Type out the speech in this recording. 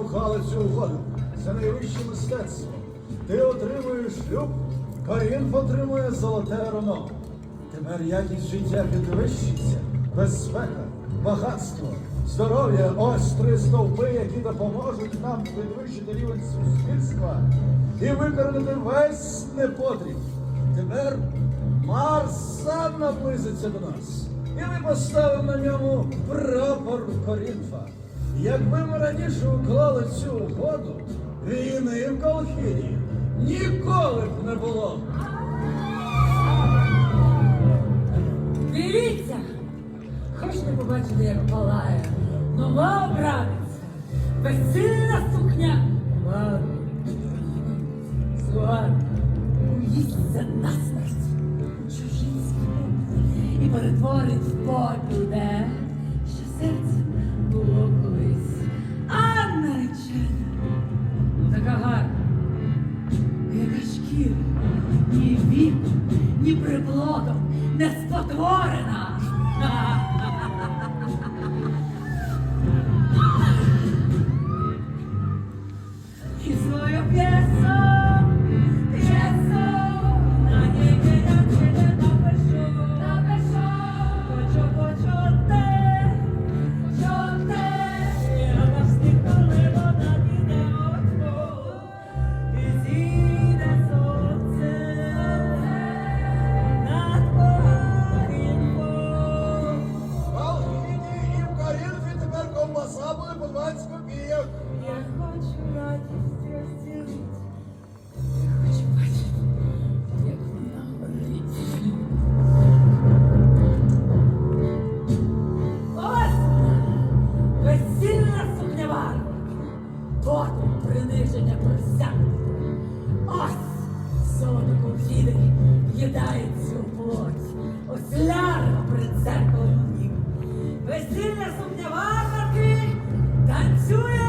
уклали цю угоду. Це найвище мистецтво. Ти отримуєш шлюб, Корінф отримує золоте руно. Тепер якість життя підвищиться, безпека, багатство, здоров'я ось три стовпи, які допоможуть нам підвищити рівень суспільства і викоренити весь непотріб. Тепер Марс сам наблизиться до нас. І ми поставимо на ньому прапор Корінфа. Якби ми раніше уклали цю угоду, війни в Колхіді ніколи б не було. Дивіться! Хочете побачити, як палає нова обраниця, весільна сукня. Ладно. Слуга, уїсться насмерть. Чужинський опит і перетворить в попіл те, що серце світ ні приплодом не спотворена. І своє потім приниження присяг. Ось солодоку вхідик їдає цю плоть. Ось лярва прицеркою нім. Весілля сумніварки танцює.